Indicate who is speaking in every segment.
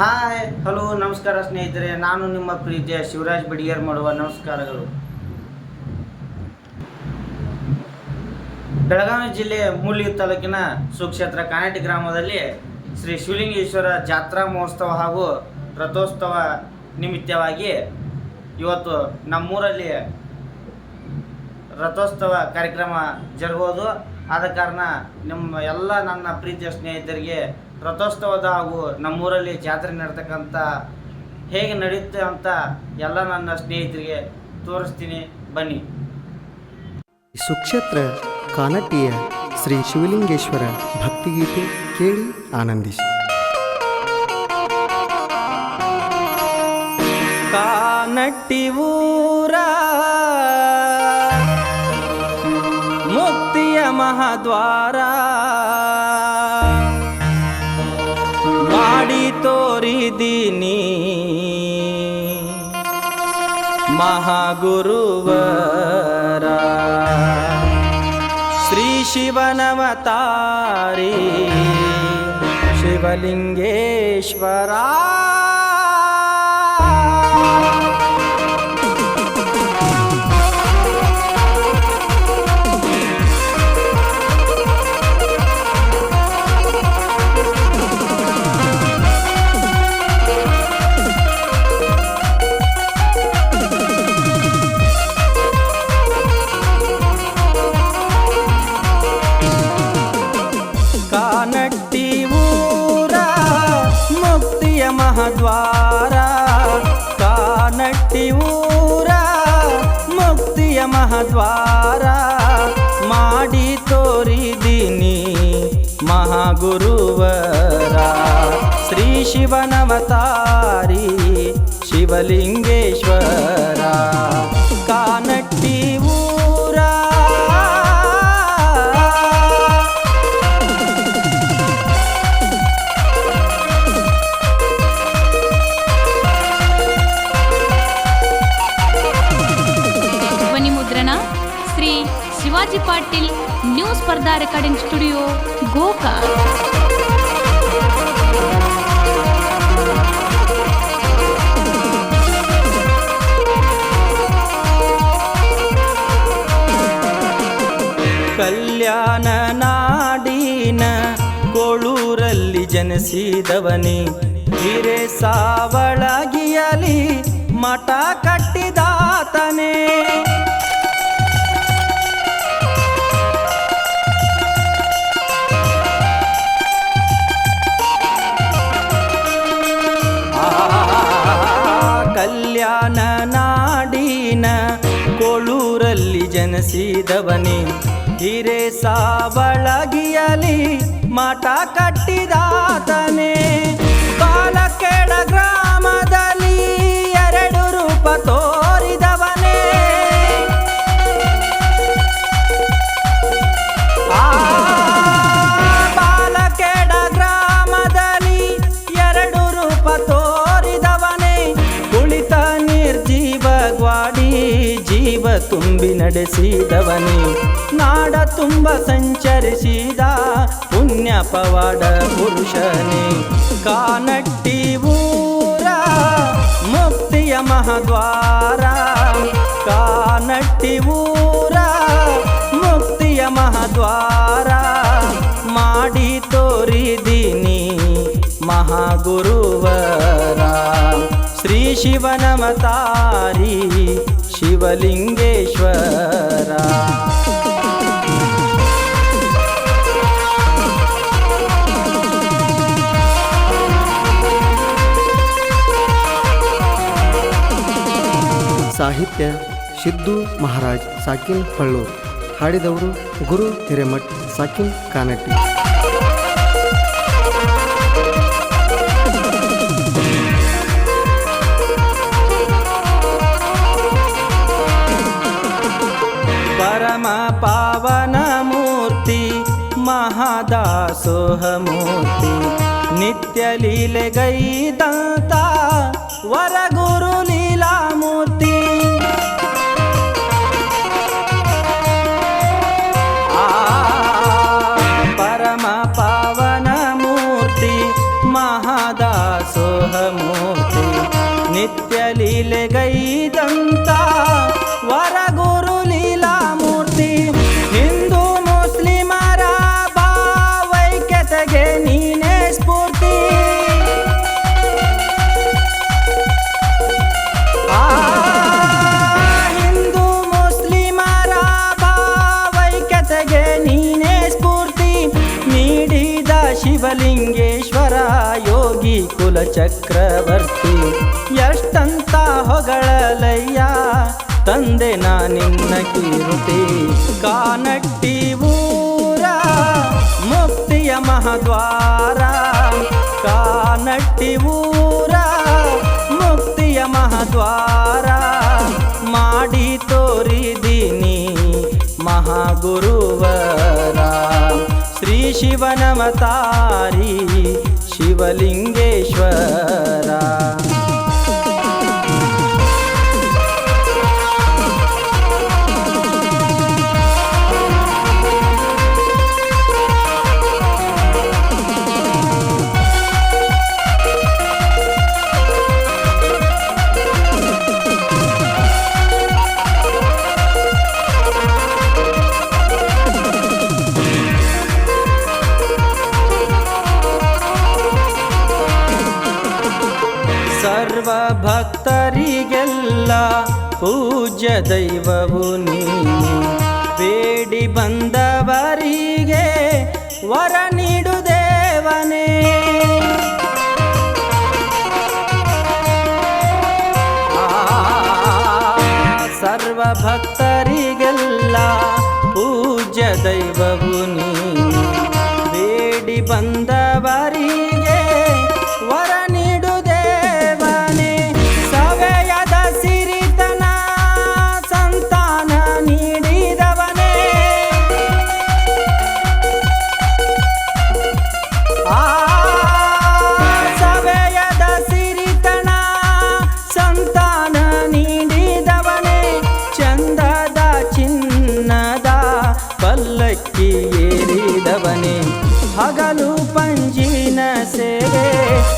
Speaker 1: Hi hello ನಮಸ್ಕಾರ ಸ್ನೇಹಿತರೆ. ನಾನು ನಿಮ್ಮ ಪ್ರೀತಿಯ ಶಿವರಾಜ್ ಬಡಿಗೇರ್ ಮಾಡುವ ನಮಸ್ಕಾರಗಳು. ಬೆಳಗಾವಿ ಜಿಲ್ಲೆ ಮೂಲಿ ತಾಲೂಕಿನ ಸುಕ್ಷೇತ್ರ ಕಾನಟಿ ಗ್ರಾಮದಲ್ಲಿ ಶ್ರೀ ಶಿವಲಿಂಗೇಶ್ವರ ಜಾತ್ರಾ ಮಹೋತ್ಸವ ಹಾಗೂ ರಥೋತ್ಸವ ನಿಮಿತ್ತವಾಗಿ ಇವತ್ತು ನಮ್ಮೂರಲ್ಲಿ ರಥೋತ್ಸವ ಕಾರ್ಯಕ್ರಮ ಜರುಗೋದು ಆದ ಕಾರಣ ನಿಮ್ಮ ಎಲ್ಲ ನನ್ನ ಪ್ರೀತಿಯ ಸ್ನೇಹಿತರಿಗೆ ರಥೋತ್ಸವದ ಹಾಗೂ ನಮ್ಮೂರಲ್ಲಿ ಜಾತ್ರೆ ನಡ್ತಕ್ಕಂಥ ಹೇಗೆ ನಡೆಯುತ್ತೆ ಅಂತ ಎಲ್ಲ ನನ್ನ ಸ್ನೇಹಿತರಿಗೆ ತೋರಿಸ್ತೀನಿ. ಬನ್ನಿ.
Speaker 2: ಸುಕ್ಷೇತ್ರ ಕಾನಟ್ಟಿಯ ಶ್ರೀ ಶಿವಲಿಂಗೇಶ್ವರ ಭಕ್ತಿಗೀತೆ ಕೇಳಿ ಆನಂದಿಸಿ.
Speaker 1: ಕಾನಟ್ಟಿ ಊರ ಮುಕ್ತಿಯ ಮಹಾದ್ವಾರ ोरिदिनी महागुरुवरा श्रीशिवनवतारी शिवलिङ्गेश्वरा ಊರ ಮುಕ್ತಿಯ ಮಹದ್ವಾರ. ಮಾಡಿ ತೋರಿದೀನಿ ಮಹಾಗುರುವರ. ಶ್ರೀ ಶಿವನವತಾರಿ Shivalingeshwara.
Speaker 3: Kanatti recording studio Gokak.
Speaker 1: ಕಲ್ಯಾಣ ನಾಡಿನ ಕೊಳೂರಲ್ಲಿ ಜನಿಸಿದವನಿ. ಹಿರೇ ಸಾವಳಗಿಯಲಿ ಮಠ ಕಟ್ಟಿದಾತನೇ. ಕೊಳೂರಲ್ಲಿ ಹಿರೆ ಸಾವಳಗಿಯಲಿ ಮಠ ಕಟ್ಟಿದಾತನೇ. ಬಾಲಕೆಡ ಗ್ರಾಮದಲ್ಲಿ ಎರಡು ರೂಪ ತೋರಿದವನೇ ನಡೆಸಿದವನೇ. ನಾಡ ತುಂಬ ಸಂಚರಿಸಿದ ಪುಣ್ಯ ಪವಾಡ ಪುರುಷನೇ. ಕಾನಟ್ಟಿ ಊರ, ಮುಕ್ತಿಯ ಮಹದ್ವಾರ. ಕಾನಟ್ಟಿ ಊರ, ಮುಕ್ತಿಯ ಮಹದ್ವಾರ. ಮಾಡಿ ತೋರಿದೀನಿ ಮಹಾಗುರುವರ. ಶ್ರೀ ಶಿವನಮತಾರಿ ಶಿವಲಿಂಗೇಶ್ವರ.
Speaker 2: ಸಾಹಿತ್ಯ ಸಿದ್ದು ಮಹಾರಾಜ್ ಸಾಕಿನ್ ಹಳ್ಳೂರ್ ಹಾಡಿದವರು ಗುರು ಹಿರೇಮಠ್ ಸಾಕಿನ್ ಕಾನಟ್ಟಿ.
Speaker 1: ಮಹಾದಾಸೋಹ ಮೂರ್ತಿ ನಿತ್ಯ ಲೀಲೆಗೈದಂತ ವರಗುರು ಲೀಲಾ ಶಿವಲಿಂಗೇಶ್ವರ ಯೋಗಿ ಕುಲ ಚಕ್ರವರ್ತಿ. ಎಷ್ಟಂತ ಹೊಗಳಲಯ್ಯ, ತಂದೆ ನಾ ನಿನ್ನ ಕೀರುತಿ. ಕಾನಟ್ಟಿ ಊರ, ಮುಕ್ತಿಯ ಮಹದ್ವಾರ. ಕಾನಟ್ಟಿ ಊರ, ಮುಕ್ತಿಯ ಮಹದ್ವಾರ. ಮಾಡಿ ತೋರಿದೀನಿ ಮಹಾಗುರುವರ शिवनमतारी शिवलिङ्गेश्वरा। ಭಕ್ತರಿಗೆಲ್ಲ ಪೂಜ್ಯ ದೈವವು ನೀನು ಬೇಡಿ ಬಂದವರಿಗೆ ವರ ನೀಡು ದೇವನೇ ಸರ್ವ ಭಕ್ತರಿಗೆಲ್ಲ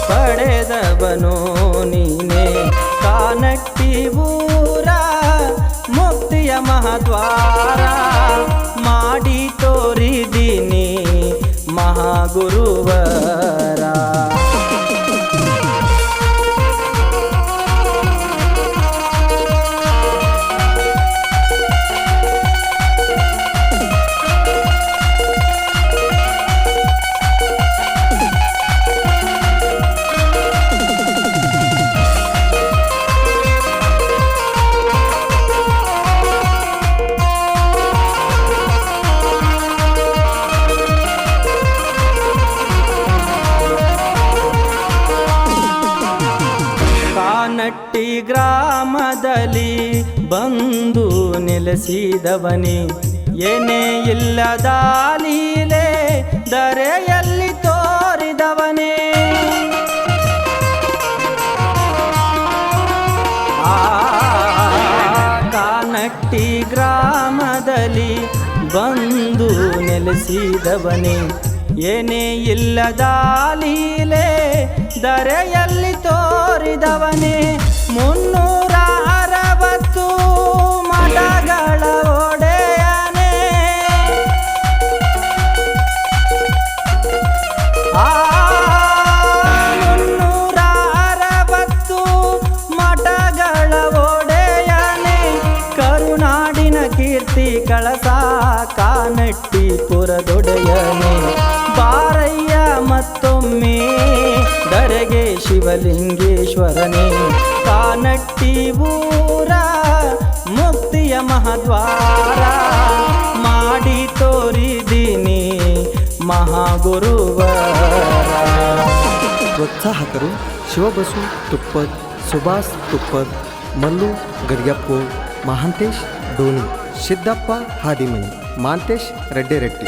Speaker 1: ಪಡೆದವನು ನೀನೇ? ಕಾನಟ್ಟಿ ಮುಕ್ತಿಯ ಮಹದ್ವಾರ ಮಾಡಿ ತೋರಿದೀನಿ ಮಹಾಗುರುವರ ಗ್ರಾಮದಲ್ಲಿ ಬಂದು ನೆಲೆಸಿದವನಿ. ಏನೇ ಇಲ್ಲದ ಲೀಲೆ ದರೆಯಲ್ಲಿ ತೋರಿದವನೇ. ಕಾನಟ್ಟಿ ಗ್ರಾಮದಲ್ಲಿ ಬಂದು ನೆಲೆಸಿದವನೇ. ಏನೇ ಇಲ್ಲದ ಲೀಲೆ ದರೆಯಲ್ಲಿ ತೋರಿದವನೇ. ಮುನ್ನೂರ ಅರವತ್ತು ಮಠಗಳ ಒಡೆಯನೇ. ಆ ಮುನ್ನೂರ ಅರವತ್ತು ಮಠಗಳ ಒಡೆಯನೆ. ಕರುನಾಡಿನ ಕೀರ್ತಿ ಕಳಸ ಕಾನಟ್ಟಿ ಪುರದೊಡೆಯನೆ. ಬಾರಯ್ಯ ಮತ್ತೊಮ್ಮೆ. ದರೆಗೆ ಶಿವಲಿಂಗೇಶ್ವರನೇ, ಕಾನಟ್ಟಿ ಊರ, ಮುಕ್ತಿಯ ಮಹದ್ವಾರ. ಮಾಡಿ ತೋರಿದೀನಿ ಮಹಾಗುರುವರ.
Speaker 2: ಪ್ರೋತ್ಸಾಹಕರು ಶಿವಬಸು ತುಪ್ಪದ್ ಸುಭಾಷ್ ತುಪ್ಪದ್, ಮಲ್ಲು ಗಡಿಯಪ್ಪು ಮಹಾಂತೇಶ್ ಡೋನಿ ಸಿದ್ದಪ್ಪ ಹಾದಿಮನಿ, ಮಾಂತೇಶ್ ರೆಡ್ಡಿರೆಟ್ಟಿ